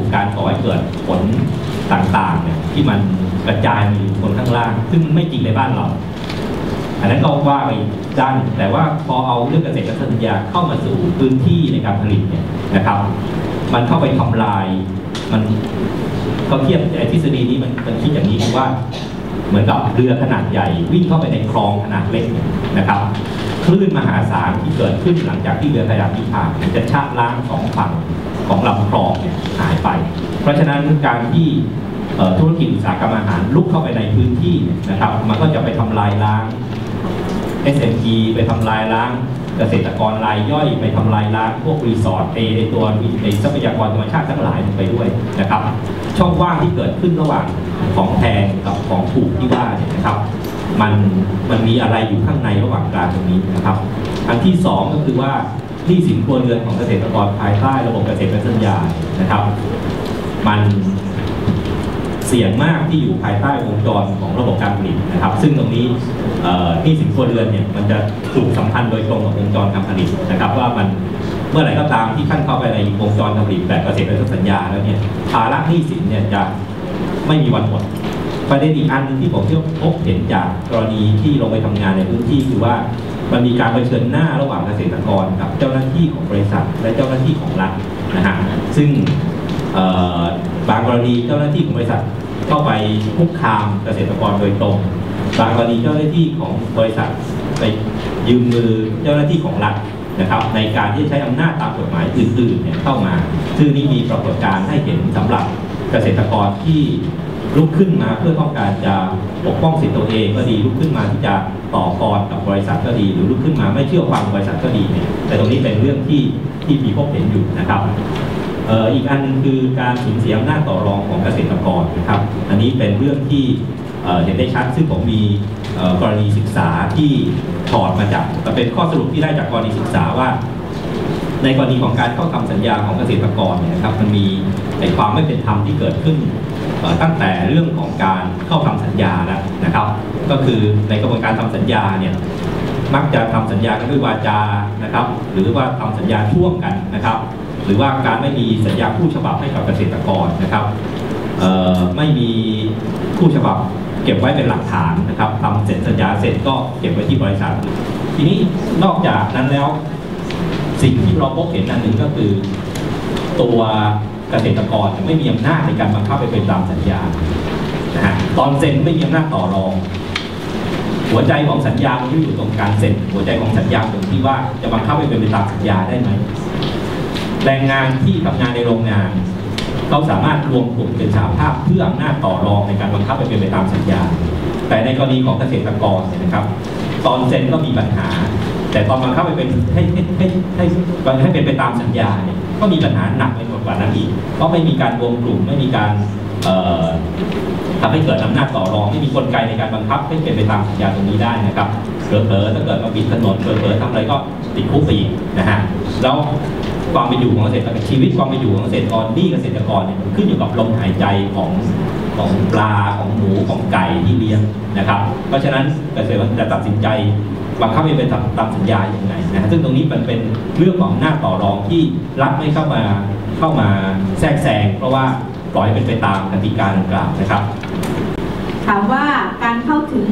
สู่การก่อให้เกิดผลต่างๆเนี่ยที่มันกระจายมาอยู่คนข้างล่าง ซึ่งไม่จริงในบ้านเรา อันนั้นก็ว่าไปด้านแต่ว่าพอเอาเรื่องเกษตรสัญญาเข้ามาสู่พื้นที่ในการผลิตเนี่ยนะครับ มันเข้าไปทำลายมันเขาเทียบไอ้ทฤษฎีนี้มันมันคิดอย่างนี้คือว่าเหมือนกับเรือขนาดใหญ่ วิ่งเข้าไปในคลองขนาดเล็กนะครับคลื่นมหาศาลที่เกิดขึ้นหลังจากที่เรือขยับที่ผ่านจะชะล้างสองฝั่ง ของลำคลองเนี่ยหายไป เพราะฉะนั้นการที่ธุรกิจอุตสาหกรรมอาหารลุกเข้าไปในพื้นที่นะครับ มันก็จะไปทำลายล้าง SME ไปทำลายล้างเกษตรกรรายย่อยไปทำลายล้างพวกรีสอร์ทเอในตัวในทรัพยากรธรรมชาติทั้งหลายไปด้วยนะครับ ช่องว่างที่เกิดขึ้นระหว่างของแพงกับของถูกที่ว่าเนี่ยนะครับ มันมันมีอะไรอยู่ข้างในระหว่างกลางตรงนี้นะครับ อันที่สองก็คือว่า หนี้สินครัวเรือนของเกษตรกรภายใต้ระบบเกษตรสัญญานะครับ มันเสี่ยงมากที่อยู่ภายใต้วงจรของระบบการผลิตนะครับ ซึ่งตรงนี้เอ่อหนี้สินครัวเรือนเนี่ยมันจะถูกสัมพันธ์โดยตรงกับวงจรการผลิตนะครับ ว่ามันเมื่อไหร่ก็ตามที่ท่านเข้าไปในวงจรการผลิตแบบเกษตรสัญญาแล้วเนี่ยภาระหนี้สินเนี่ยจะไม่มีวันหมดประเด็นอีกอันหนึงที่ผมที่พบเห็นจากกรณีที่ลงไปทำงานในพื้นที่คือว่า มันมีการเผชิญหน้าระหว่างเกษตรกรกับเจ้าหน้าที่ของบริษัท และเจ้าหน้าที่ของรัฐนะฮะซึ่งบางกรณีเจ้าหน้าที่ของบริษัทเข้าไปคุกคามเกษตรกรโดยตรง บางกรณีเจ้าหน้าที่ของบริษัทไปยืมมือเจ้าหน้าที่ของรัฐนะครับในการที่ใช้อำนาจตามกฎหมายอื่นๆเนี่ยเข้ามา ซึ่งนี่มีปรากฏการณ์ให้เห็นสำหรับเกษตรกรที่ ลุกขึ้นมาเพื่อต้องการจะปกป้องสิทธิตัวเองก็ดีลุกขึ้นมาที่จะต่อกรกับบริษัทก็ดี หรือลุกขึ้นมาไม่เชื่อฟังบริษัทก็ดีเนี่ยแต่ตรงนี้เป็นเรื่องที่ที่มีพบเห็นอยู่นะครับอีกอันหนึงคือการสูญเสียอำนาจต่อรองของเกษตรกรนะครับ อันนี้เป็นเรื่องที่เห็นได้ชัดซึ่งผมมีกรณีศึกษาที่ถอดมาจากแต่เป็นข้อสรุปที่ได้จากกรณีศึกษาว่า ในกรณีของการเข้าทำสัญญาของเกษตรกรเนี่ยนะครับมันมีในความไม่เป็นธรรมที่เกิดขึ้น ตั้งแต่เรื่องของการเข้าทำสัญญาแล้วนะครับ ก็คือในกระบวนการทำสัญญาเนี่ยมักจะทำสัญญากันด้วยวาจานะครับ หรือว่าทำสัญญาช่วงกันนะครับ หรือว่าการไม่มีสัญญาคู่ฉบับให้กับเกษตรกรนะครับไม่มีคู่ฉบับเก็บไว้เป็นหลักฐานนะครับทำเสร็จสัญญาเสร็จก็เก็บไว้ที่บริษัท ทีนี้นอกจากนั้นแล้วสิ่งที่เราพบเห็นอันหนึ่งก็คือ ตัว เกษตรกรไม่มีอำนาจในการบังคับไปเป็นตามสัญญานะฮะตอนเซ็นไม่มีอำนาจต่อรอง หัวใจของสัญญามันอยู่ตรงการเซ็นหัวใจของสัญญาตรงที่ว่าจะบังคับให้เป็นไปตามสัญญาได้ไหมแรงงานที่ทำงานในโรงงานเขาสามารถรวมกลุ่มเป็นสาภาพเพื่ออำนาจต่อรองในการบังคับให้เป็นไปตามสัญญา แต่ในกรณีของเกษตรกรเนี่ยนะครับ ตอนเซ็นก็มีปัญหา แต่ตอนบังคับให้เป็นให้ให้ให้ให้ให้เป็นไปตามสัญญาเนี่ย ก็มีปัญหาหนักไปกว่านั้นอีก เพราะไม่มีการรวมกลุ่มไม่มีการเอ่อทำให้เกิดอำนาจต่อรองไม่มีกลไกในการบังคับให้เป็นไปตามสัญญาตรงนี้ได้นะครับเผลอๆถ้าเกิดมาปิดถนนเผลอๆทำอะไรก็ติดคุกไปอีกนะฮะแล้วความเป็นอยู่ของเกษตรกรชีวิตความเป็นอยู่ของเกษตรกรนี่เกษตรกรเนี่ยขึ้นอยู่กับลมหายใจของของปลาของหมูของไก่ที่เลี้ยงนะครับ เพราะฉะนั้นเกษตรกรจะตัดสินใจ บังคับให้เป็นตามตามสัญญาอย่างไรนะฮะซึ่งตรงนี้มันเป็นเรื่องของอำนาต่อรองที่รัฐไม่เข้ามาเข้ามาแทรกแซงเพราะว่าปล่อยเป็นไปตามกติกาดังกล่าวนะครับถามว่าการเข้าถึง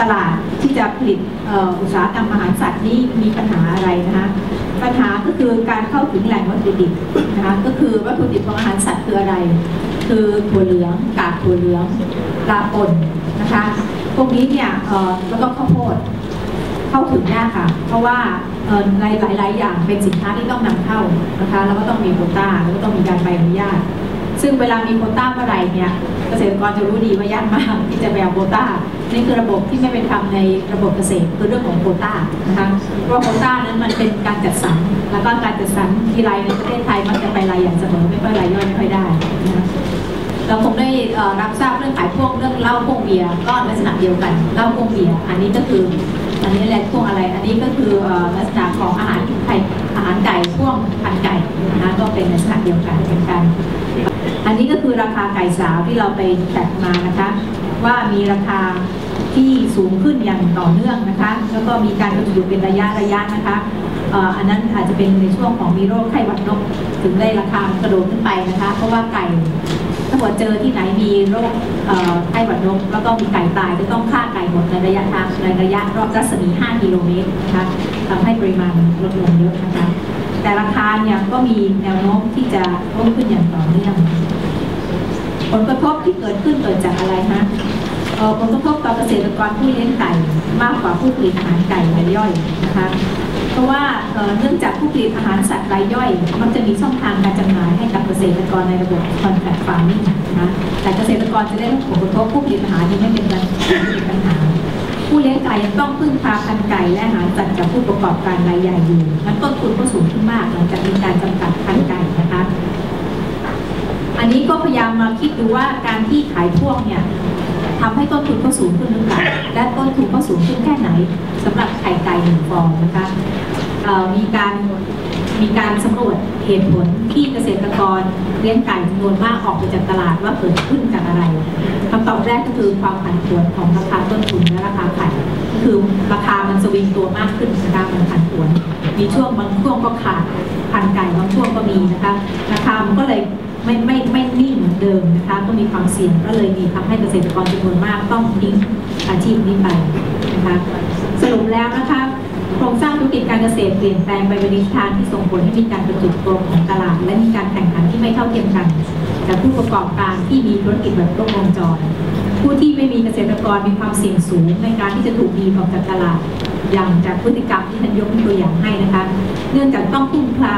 ตลาดที่จะผลิตอุตสาหกรรมอาหารสัตว์นี่มีปัญหาอะไรนะคะปัญหาก็คือการเข้าถึงแหล่งวัตถุดิบนะคะก็คือวัตถุดิบของอาหารสัตว์คืออะไร คือถั่วเหลืองกากถั่วเหลืองปลาป่นนะคะพวกนี้เนี่ยแล้วก็ข้าวโพด เข้าถึงยากค่ะ เพราะว่าเอ่อหลายหลายอย่างเป็นสินค้าที่ต้องนำเข้านะคะแล้วก็ต้องมีโควต้าแล้วก็ต้องมีการใบอนุญาต ซึ่งเวลามีโควต้าเมื่อไรเนี่ยเกษตรกรจะรู้ดีว่ายากมากที่จะไปเอาโควต้านี่คือระบบที่ไม่เป็นธรรมในระบบเกษตรคือเรื่องของโควต้านะคะเพราะโควต้านั้นมันเป็นการจัดสรรแล้วก็การจัดสรรทีไรในประเทศไทยมันจะไปรายอย่างเสมอไม่ค่อยรายย่อยไม่ค่อยได้นะคะเราคงได้รับทราบเรื่องขายพวกเรื่องเหล้าพวกเบียร์ก็ลักษณะเดียวกันเหล้าพวกเบียร์อันนี้ก็คือ อันนี้แหละพวกอะไร อันนี้ก็คือลักษณะของอาหารไก่อาหารไก่พวกพันไก่นะคะก็เป็นลักษณะเดียวกันเหมือนกัน อันนี้ก็คือราคาไก่สาวที่เราไปแตกมานะคะว่ามีราคาที่สูงขึ้นอย่างต่อเนื่องนะคะ แล้วก็มีการกระจุดเป็นระยะระยะนะคะอันนั้นอาจจะเป็นในช่วงของมีโรคไข้หวัดนกถึงได้ราคากระโดดขึ้นไปนะคะ เพราะว่าไก่ ถ้าเจอที่ไหนมีโรคไข้หวัดนกแล้วก็มีไก่ตายจะต้องฆ่าไก่หมดในระยะทางในระยะรอบรัศมี 5 กิโลเมตรนะคะทำให้ปริมาณลดลงเยอะนะคะแต่ราคาเนี่ยก็มีแนวโน้มที่จะเพิ่มขึ้นอย่างต่อเนื่องผลกระทบที่เกิดขึ้นเกิดจากอะไรฮะผลกระทบต่อเกษตรกรผู้เลี้ยงไก่มากกว่าผู้ผลิตอาหารไก่รายย่อยนะคะเพราะว่าเนื่องจากผู้ผลิตอาหารสัตว์รายย่อย มักจะมีช่องทางการจำหน่ายให้ ษตรกรในระบบ contract farming นะคะแต่เกษตรกรจะได้รับผลกระทบผู้ผลิตอาหารยังไม่เป็นปัญปัญหา ผู้เลี้ยงไก่ยังต้องพึ่งพาพันไก่และอาหารสัตว์จากผู้ประกอบการรายใหญ่อยู่นั้นต้นทุนก็สูงขึ้นมากหลังจากมีการจำกัดพันไก่นะคะ อันนี้ก็พยายามมาคิดดูว่าการที่ขายพ่วงเนี่ยทำให้ต้นทุนก็สูงขึ้นหรือเปล่าและต้นทุนก็สูงขึ้นแค่ไหนสำหรับไข่ไก่หนึ่งฟองนะคะมีการ มีการสำรวจเหตุผลที่เกษตรกรเลี้ยงไก่จำนวนมากออกไปจากตลาดว่าเกิดขึ้นจากอะไรคำตอบแรกก็คือความผันผวนของราคาต้นทุนและราคาไข่คือราคามันสวิงตัวมากขึ้นนะคะมันผันผวน มีช่วงบางช่วงก็ขาดพันไก่บางช่วงก็มีนะคะราคามันก็เลยไม่ไม่ไม่นิ่งเหมือนเดิมนะคะก็มีความเสี่ยงก็เลยมีทำให้เกษตรกรจำนวนมากต้องทิ้งอาชีพนี้ไปนะคะสรุปแล้วนะคะ โครงสร้างธุรกิจการเกษตรเปลี่ยนแปลงไปในทิศทางที่ส่งผลให้มีการกระจุกตัวของตลาด และมีการแข่งขันที่ไม่เท่าเทียมกันจากผู้ประกอบการที่มีธุรกิจแบบครบวงจร ผู้ที่ไม่มีเกษตรกรมีความเสี่ยงสูงในการที่จะถูกดีออกจากตลาด อย่างจากพฤติกรรมที่ท่านยกตัวอย่างให้นะคะ เนื่องจากต้องพึ่งพา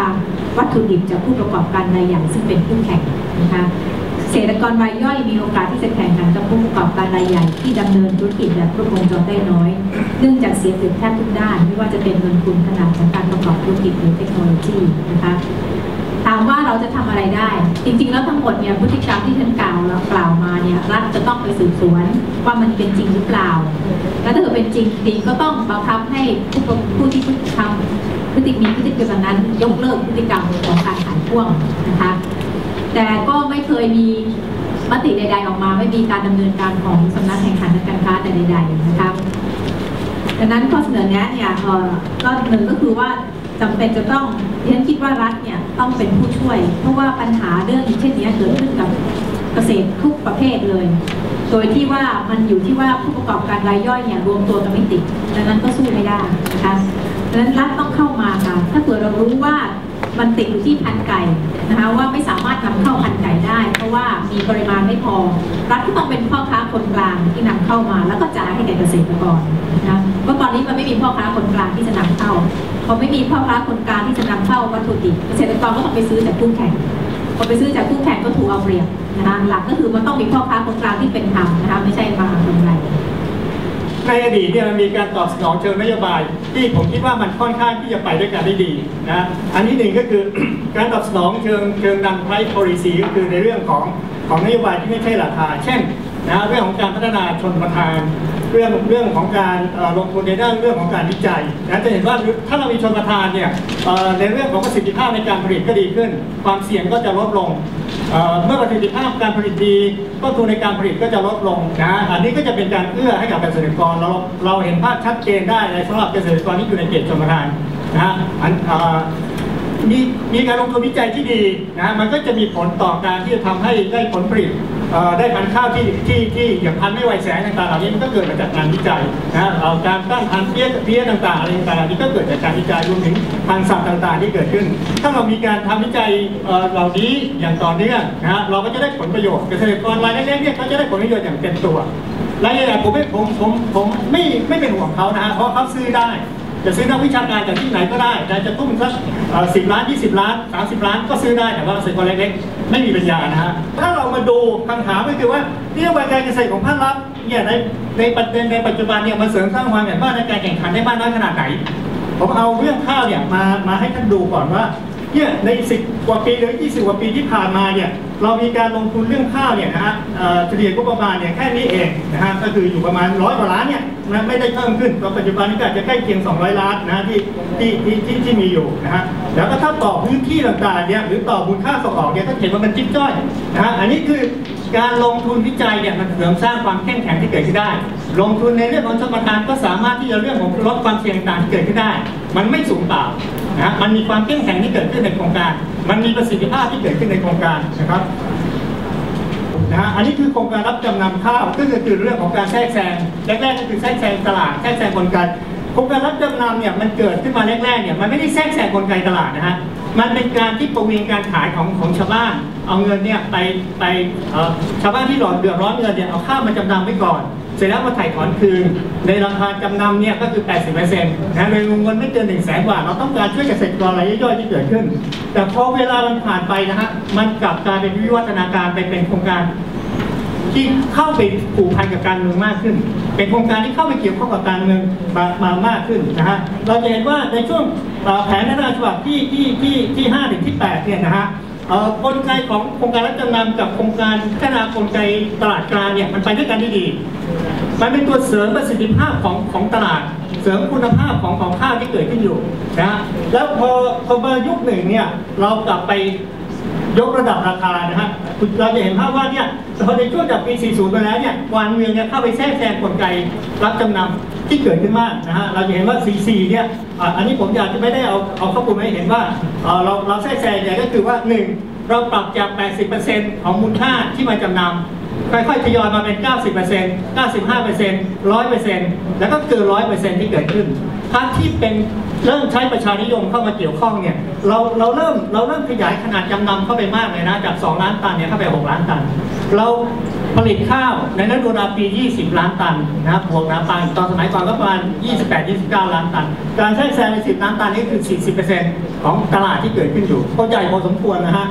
วัตถุดิบจากผู้ประกอบการรายใหญ่ซึ่งเป็นคู่แข่งนะคะ ษตรกรรายย่อยมีโอกาสที่จะแข่งขันกับผู้ประกอบการรายใหญ่ที่ดำเนินธุรกิจแบบครบวงจรได้น้อย เนื่องจากเสียเปรียบแทบทุกด้าน ไม่ว่าจะเป็นเงินทุนขนาดของการประกอบธุรกิจหรือเทคโนโลยีนะคะถามว่าเราจะทำอะไรได้ จริงๆ แล้วทั้งหมดเนี่ยพฤติกรรมที่ฉันกล่าวแล้วกล่าวมาเนี่ยรัฐจะต้องไปสืบสวนว่ามันเป็นจริงหรือเปล่า แล้วถ้าเกิดเป็นจริงจริงก็ต้องบังคับให้ผู้ผู้ที่พฤติกรรมพฤติมีพฤติกรรมนั้นยกเลิกพฤติกรรมของการขายพ่วงนะคะ แต่ก็ไม่เคยมีมติใด ๆ ออกมา ไม่มีการดำเนินการของสำนักแข่งขันการค้าแต่ใด ๆ นะคะดังนั้นข้อเสนอแนะเนี่ยก็หนึ่งก็คือว่าจำเป็นจะต้องดิฉันคิดว่ารัฐเนี่ยต้องเป็นผู้ช่วย เพราะว่าปัญหาเรื่องเช่นนี้เกิดขึ้นกับเกษตรทุกประเภทเลย โดยที่ว่ามันอยู่ที่ว่าผู้ประกอบการรายย่อยเนี่ยรวมตัวกันไม่ติดดังนั้นก็สู้ไม่ได้นะคะดังนั้นรัฐต้องเข้ามาค่ะ ถ้าเกิดเรารู้ว่า มันติดอยู่ที่พันไก่นะคะว่าไม่สามารถนำเข้าพันไก่ได้ เพราะว่ามีปริมาณไม่พอ รัฐก็ต้องเป็นพ่อค้าคนกลางที่นำเข้ามาแล้วก็จ่ายให้แก่เกษตรกรนะคะเพราะตอนนี้มันไม่มีพ่อค้าคนกลางที่จะนำเข้าพอไม่มีพ่อค้าคนกลางที่จะนำเข้าวัตถุดิบเกษตรกรก็ต้องไปซื้อจากคู่แข่งพอไปซื้อจากคู่แข่งก็ถูกเอาเปรียบนะคะหลักก็คือมันต้องมีพ่อค้าคนกลางที่เป็นธรรมนะคะไม่ใช่มาหากำไร ในอดีตเนี่ยมันมีการตอบสนองเชิงนโยบาย ที่ผมคิดว่ามันค่อนข้างที่จะไปด้วยกันได้ดีนะอันที่หนึ่งก็คือการตอบสนองเชิงเชิงนำ price policy ก็คือในเรื่องของของนโยบายที่ไม่ใช่ราคา เช่นนะเรื่องของการพัฒนาชนประทาน เรื่องเรื่องของการลงทุนในด้านเรื่องของการวิจัยนะจะเห็นว่าถ้าเรามีชนประทานเนี่ยในเรื่องของประสิทธิภาพในการผลิตก็ดีขึ้น ความเสี่ยงก็จะลดลง เมื่อประสิทธิภาพการผลิตดีต้นทุนในการผลิตก็จะลดลงนะอันนี้ก็จะเป็นการเอื้อให้กับเกษตรกรเราเราเห็นภาพชัดเจนได้ในสำหรับเกษตรกรที่อยู่ในเขตชนประทานนะฮะอันมีมีการลงทุนวิจัยที่ดีนะมันก็จะมีผลต่อการที่จะทำให้ได้ผลผลิต ได้พันข้าวที่ที่ที่อย่างพันไม่ไวแสงต่างๆเหล่านี้มันก็เกิดมาจากงานวิจัยนะเอาการตั้งพันเพี้ยเพี้ยต่างๆอะไรต่างๆนี้ก็เกิดจากการวิจัยรวมถึงพันสัตว์ต่างๆที่เกิดขึ้น ถ้าเรามีการทำวิจัยเอ่อเหล่านี้อย่างต่อเนื่องนะฮะเราก็จะได้ผลประโยชน์เกษตรกรรายเล็กๆเนี่ยเขาจะได้ผลประโยชน์อย่างเต็มตัวรายใหญ่ๆผมไม่ผมผมผมไม่ไม่เป็นห่วงเขานะฮะเพราะเขาซื้อได้ จะซื้อนักวิชาการจากที่ไหนก็ได้แต่จะตุ้มสักสิบล้านยี่สิบล้านสามสิบล้านก็ซื้อได้แต่ว่าเกษตรกรเล็กๆไม่มีปัญญานะฮะถ้าเรามาดูคำถามก็คือว่าเรื่องการเกษตรของภาครัฐเนี่ยในในปัจจุบันในปัจจุบันเนี่ยมันเสริมสร้างความแข่งขันในการแข่งขันได้มากน้อยขนาดไหนผมเอาเรื่องข้าวเนี่ยมามาให้ท่านดูก่อนว่าเนี่ยใน 10 กว่าปีหรือ 20 กว่าปีที่ผ่านมาเนี่ย เรามีการลงทุนเรื่องข้าวเนี่ยนะฮะเอ่อเฉลี่ยงบประมาณเนี่ยแค่นี้เองนะฮะก็คืออยู่ประมาณร้อยกว่าล้านเนี่ยนะไม่ได้เพิ่มขึ้นตอนปัจจุบันนี้ก็อาจจะใกล้เคียง 200 ล้านนะที่ที่ที่ที่มีอยู่นะฮะแล้วก็ถ้าต่อพื้นที่ต่างๆเนี่ยหรือต่อมูลค่าส่งออกเนี่ยก็เห็นว่ามันจิ๊บจ้อยนะฮะอันนี้คือการลงทุนวิจัยเนี่ยมันเสริมสร้างความเข้มแข็งที่เกิดขึ้นได้ ลงทุนในเรื่องของสมรทานก็สามารถที่จะเรื่องของลดความเสี่ยงต่างที่เกิดขึ้นได้ มันไม่สูงเปล่านะฮะมันมีความเข้มแข็งที่เกิดขึ้นในโครงการ มันมีประสิทธิภาพที่เกิดขึ้นในโครงการนะครับนะฮะอันนี้คือโครงการรับจำนำข้าวซึ่งก็คือเรื่องของการแทรกแซงแรกๆก็คือแทรกแซงตลาดแทรกแซงกลไกโครงการรับจำนำเนี่ยมันเกิดขึ้นมาแรกๆเนี่ยมันไม่ได้แทรกแซงกลไกตลาดนะฮะมันเป็นการที่ประวิงการขายของของชาวบ้าน เอาเงินเนี่ยไปไปชาวบ้านที่หลอดเดือดร้อนเงินเนี่ยเอาข้าวมาจำนำไว้ก่อน เสร็จแล้วมาถ่ายถอนคืน ในราคาจำนำเนี่ยก็คือ 80%นะโดยวงเงินไม่เกิน1 0 0 0 0แสนบาท เราต้องการช่วยเกษตรกรรายย่อยๆที่เกิดขึ้น แต่พอเวลามันผ่านไปนะฮะ มันกลับกลายเป็นวิวัฒนาการไปเป็นโครงการ ที่เข้าไปผูกพันกับการเมืองมากขึ้น เป็นโครงการที่เข้าไปเกี่ยวข้องกับการเมืองมามามากขึ้นนะฮะ เราจะเห็นว่าในช่วงแผนพัฒนาฉบับที่ที่ที่ที่5ถึงที่8เนี่ยนะฮะ กลไกของโครงการรับจำนำกับโครงการพัฒนากลไกตลาดกลางเนี่ยมันไปด้วยกันได้ดี มันเป็นตัวเสริมประสิทธิภาพของของตลาด เสริมคุณภาพของของข้าวที่เกิดขึ้นอยู่นะฮะแล้วพอพอมายุคหนึ่งเนี่ยเรากลับไป ยกระดับราคานะฮะเราจะเห็นภาพว่าเนี่ยพอในช่วงจากปี 40 ไปแล้วเนี่ยการเมืองเนี่ยเข้าไปแทรกแซงกลไกรับจำนำที่เกิดขึ้นมากนะฮะเราจะเห็นว่า44เนี่ยอันนี้ผมอยากจะไม่ได้เอาเอาข้อมูลมาให้เห็นว่าเอ่อเราเราแทรกแซงเนี่ยก็คือว่า 1 เราปรับจาก 80%ของมูลค่าที่มาจำนำค่อยๆทยอยมาเป็น 90% 95% 100%แล้วก็เกิน100%ที่เกิดขึ้น พรรคที่เป็นเริ่มใช้ประชานิยมเข้ามาเกี่ยวข้องเนี่ยเราเราเริ่มเราเริ่มขยายขนาดจำนำเข้าไปมากเลยนะจาก 2 ล้านตันเนี่ยเข้าไป 6 ล้านตัน เราผลิตข้าวในฤดูนาปี 20 ล้านตันนะครับบวกน้ำตันตอนสมัยก่อนก็ประมาณ 28-29 ล้านตัน การแทรกแซงใน 10 ล้านตันนี่คือ 40%ของตลาดที่เกิดขึ้นอยู่ก็ใหญ่พอสมควรนะฮะ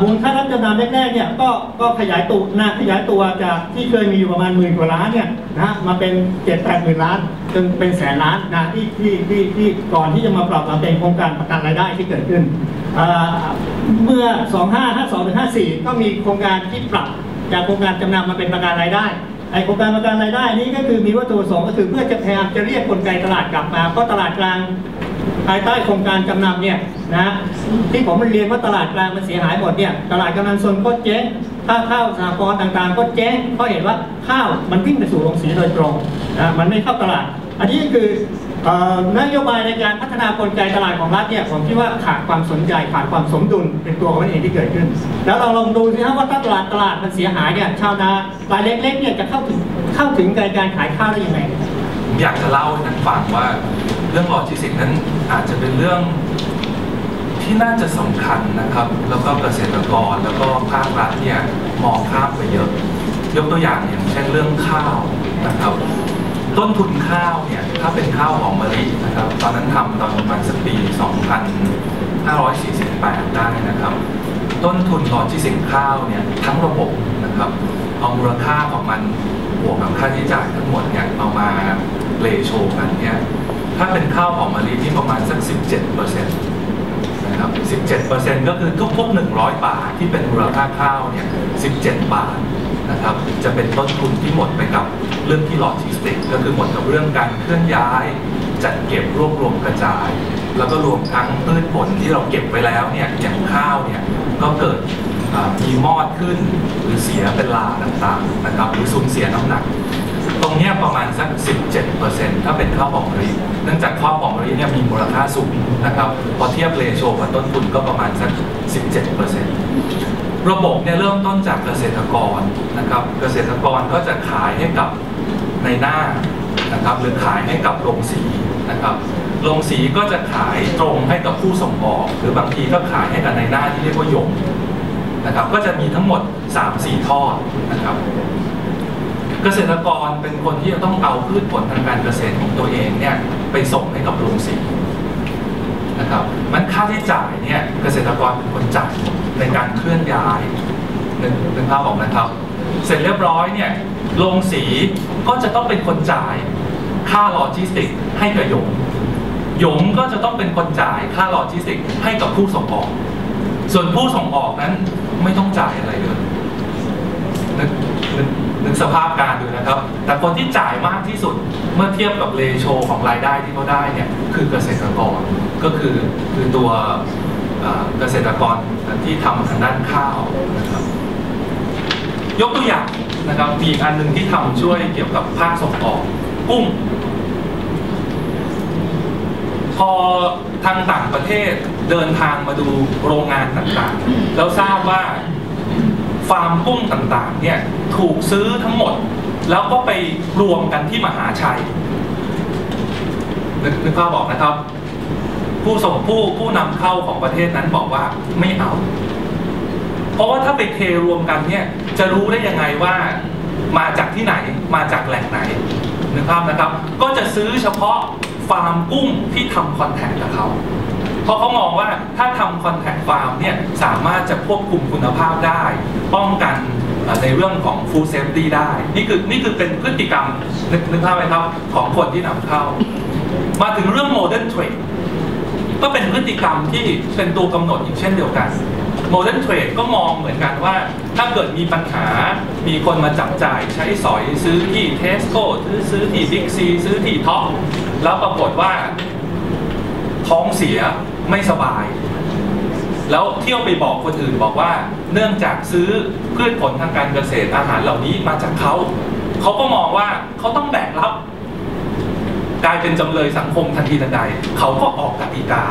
มูลค่ารับจำนำแรกๆเนี่ยก็ก็ขยายตัวนะขยายตัวจากที่เคยมีอยู่ประมาณหมื่นกว่าล้านเนี่ยนะฮะมาเป็นเจ็ดแปดหมื่นล้าน จนเป็นแสนล้านนะที่ที่ที่ที่ก่อนที่จะมาปรับมาเป็นโครงการประกันรายได้ที่เกิดขึ้นเอ่อเมื่อ 2552ถึง54 ก็มีโครงการที่ปรับจากโครงการจำนำมาเป็นประกันรายได้ไอโครงการประกันรายได้นี้ก็คือมีวัตถุประสงค์ก็คือเพื่อจะพยายามจะเรียกกลไกตลาดกลับมาเพราะตลาดกลางภายใต้โครงการจำนำเนี่ยนะที่ผมเรียนว่าตลาดกลางมันเสียหายหมดเนี่ยตลาดกำนันชนก็เจ๊งค่าข้าวสหกรต่างๆ ก็เจ๊งเพราะเห็นว่าข้าวมันวิ่งไปสู่โรงสีโดยตรงนะมันไม่เข้าตลาด อันนี้คือนโยบายในการพัฒนากลไกตลาดของรัฐเนี่ยผมคิดว่าขาดความสนใจขาดความสมดุลเป็นตัวของมันเองที่เกิดขึ้น แล้วเราลองดูสิครับว่าถ้าตลาดตลาดมันเสียหายเนี่ยชาวนารายเล็กๆเนี่ยจะเข้าถึงเข้าถึงการขายข้าวได้ยังไงผมอยากจะเล่าให้ท่านฟังว่าเรื่องโลจิสติกนั้นอาจจะเป็นเรื่องที่น่าจะสำคัญนะครับ แล้วก็เกษตรกรแล้วก็ภาครัฐเนี่ยมองข้ามไปเยอะ ยกตัวอย่างอย่างเช่นเรื่องข้าวนะครับ ต้นทุนข้าวเนี่ยถ้าเป็นข้าวหอมมะลินะครับตอนนั้นทำตอนประมาณสักปี 2548 ได้นะครับ ต้นทุนโลจิสติกส์ข้าวเนี่ยทั้งระบบนะครับเอามูลค่าของมันบวกกับค่าใช้จ่ายทั้งหมดเนี่ยเอามาเลโชกันเนี่ยถ้าเป็นข้าวหอมมะลิที่ประมาณสัก 17เปอร์เซ็นต์นะครับ 17เปอร์เซ็นต์ก็คือทุกๆ 100 บาทที่เป็นมูลค่าข้าวเนี่ย 17 บาท นะครับจะเป็นต้นทุนที่หมดไปกับเรื่องที่โลจิสติกส์ก็คือหมดกับเรื่องการเคลื่อนย้าย จัดเก็บรวบรวมกระจาย แล้วก็รวมทั้งพืชผลที่เราเก็บไว้แล้วเนี่ยอย่างข้าวเนี่ยก็เกิดมีมอดขึ้นหรือเสียเป็นลาต่างๆนะครับหรือสูญเสียน้ำหนัก ตรงนี้ประมาณสัก 17%ถ้าเป็นข้าวหอมมะลิเนื่องจากข้าวหอมมะลิเนี่ยมีมูลค่าสูงนะครับพอเทียบเรโชกับต้นทุนก็ประมาณสัก 17% ระบบเนี่ยเริ่มต้นจากเกษตรกรนะครับเกษตรกรก็จะขายให้กับในหน้านะครับหรือขายให้กับโรงสีนะครับโรงสีก็จะขายตรงให้กับผู้ส่งออก หรือบางทีก็ขายให้กับในหน้าที่เรียกว่าหยงนะครับก็จะมีทั้งหมด 3-4 ทอดนะครับเกษตรกรเป็นคนที่จะต้องเอาพืชผลทางการเกษตรของตัวเองเนี่ยไปส่งให้กับโรงสี นะครับมันค่าใช้จ่ายเนี่ยเกษตรกรเป็นคนจ่ายในการเคลื่อนย้ายหนึกนึกภาพออกนะครับ เสร็จเรียบร้อยเนี่ยโรงสีก็จะต้องเป็นคนจ่ายค่าโลจิสติกให้กับหยงหยงก็จะต้องเป็นคนจ่ายค่าโลจิสติกให้กับผู้ส่งออก ส่วนผู้ส่งออกนั้นไม่ต้องจ่ายอะไรเลยนึกนึกนึกสภาพการดูนะครับ แต่คนที่จ่ายมากที่สุดเมื่อเทียบกับเลโชของรายได้ที่เขาได้เนี่ยคือเกษตรกร ก็คือคือตัวเกษตรกรที่ทำทางด้านข้าวนะครับยกตัวอย่างนะครับมีอีกอันหนึ่งที่ทำช่วยเกี่ยวกับภาคส่งออกกุ้งพอทางต่างประเทศเดินทางมาดูโรงงานต่างๆ แล้วทราบว่าฟาร์มกุ้งต่างๆเนี่ยถูกซื้อทั้งหมด แล้วก็ไปรวมกันที่มหาชัยนึกนึกภาพบอกนะครับ ผู้ส่งผู้ผู้นำเข้าของประเทศนั้นบอกว่าไม่เอา เพราะว่าถ้าไปเทรวมกันเนี่ยจะรู้ได้ยังไงว่ามาจากที่ไหนมาจากแหล่งไหนนึกภาพนะครับ ก็จะซื้อเฉพาะฟาร์มกุ้งที่ทำคอนแทคกับเขาเพราะเขามองว่าถ้าทำคอนแทคฟาร์มเนี่ยสามารถจะควบคุมคุณภาพได้ ป้องกันในเรื่องของ food safety ได้ นี่คือนี่คือเป็นพฤติกรรมนึกนึกภาพไหมครับของคนที่นำเข้า มาถึงเรื่อง modern trade ก็เป็นพฤติกรรมที่เป็นตัวกำหนดอีกเช่นเดียวกัน Modern Trade ก็มองเหมือนกันว่า ถ้าเกิดมีปัญหา มีคนมาจับจ่ายใช้สอยซื้อที่เทสโก้ซื้อซื้อที่บิ๊กซีซื้อที่ท็อปแล้วปรากฏว่า ท้องเสียไม่สบาย แล้วเที่ยวไปบอกคนอื่นบอกว่า เนื่องจากซื้อพืชผลทางการเกษตรอาหารเหล่านี้มาจากเขา เขาก็มองว่าเขาต้องแบกรับ กลายเป็นจำเลยสังคมทันทีทันใด เขาก็ออกกติกา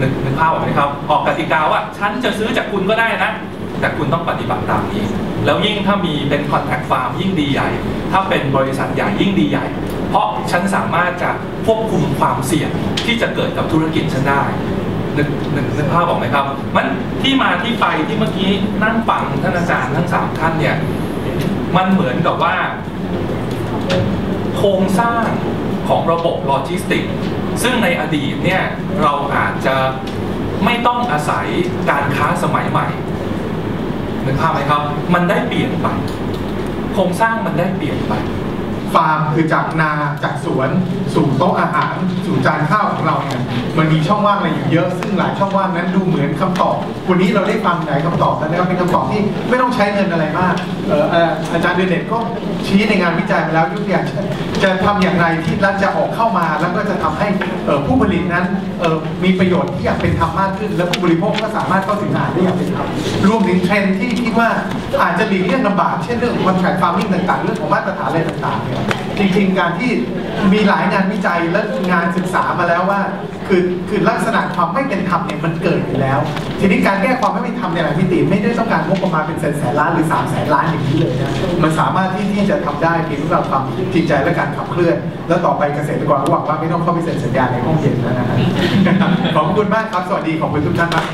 นึกนึกภาพออกไหมครับ ออกกติกาว่าฉันจะซื้อจากคุณก็ได้นะ แต่คุณต้องปฏิบัติตามนี้ แล้วยิ่งถ้ามีเป็นคอนแทคฟาร์มยิ่งดีใหญ่ ถ้าเป็นบริษัทใหญ่ยิ่งดีใหญ่ เพราะฉันสามารถจะควบคุมความเสี่ยงที่จะเกิดกับธุรกิจฉันได้นึกนึกนึกภาพออกไหมครับ มันที่มาที่ไปที่เมื่อกี้นั่งฟังท่านอาจารย์ทั้งสามท่านเนี่ย มันเหมือนกับว่า โครงสร้างของระบบโลจิสติก ซึ่งในอดีตเนี่ยเราอาจจะไม่ต้องอาศัยการค้าสมัยใหม่นึกภาพไหมครับ มันได้เปลี่ยนไป โครงสร้างมันได้เปลี่ยนไป ฟาร์มคือจากนาจากสวน สู่โต๊ะอาหาร สู่จานข้าวของเราเนี่ยมันมีช่องว่างอะไรอยู่เยอะ ซึ่งหลายช่องว่างนั้นดูเหมือนคำตอบ วันนี้เราได้ฟังหลายคำตอบแล้วนะครับเป็นคำตอบที่ไม่ต้องใช้เงินอะไรมากเออเอออาจารย์เดนเน็ตก็ชี้ในงานวิจัยมาแล้วยกตัวอย่างจะทำอย่างไรที่รัฐจะออกเข้ามา แล้วก็จะทำให้ผู้ผลิตนั้นมีประโยชน์ที่อยากเป็นธรรมมากขึ้น และผู้บริโภคก็สามารถเข้าถึงอาหารได้อย่างเป็นธรรมรวมถึงเทรนด์ที่คิดว่าอาจจะหลีกเลี่ยงลำบากเช่นเรื่องของ contract farming ต่างๆ เรื่องของมาตรฐานอะไรต่างๆเนี่ยจริงๆการที่มีหลายงานวิจัยและงานศึกษามาแล้วว่า คือคือลักษณะความไม่เป็นธรรมเนี่ยมันเกิดอยู่แล้ว ทีนี้การแก้ความไม่เป็นธรรมในหลายมิติไม่ได้ต้องการงบประมาณเป็นแสนแสนล้านหรือสามแสนล้านอย่างนี้เลยนะมันสามารถที่ที่จะทำได้เพียงด้วยเราความจริงใจและการขับเคลื่อน แล้วต่อไปเกษตรกรหวังว่าไม่ต้องเข้าไปเซ็นสัญญาในห้องเย็นแล้วนะฮะขอบคุณมากครับสวัสดีขอบคุณทุกท่านมาก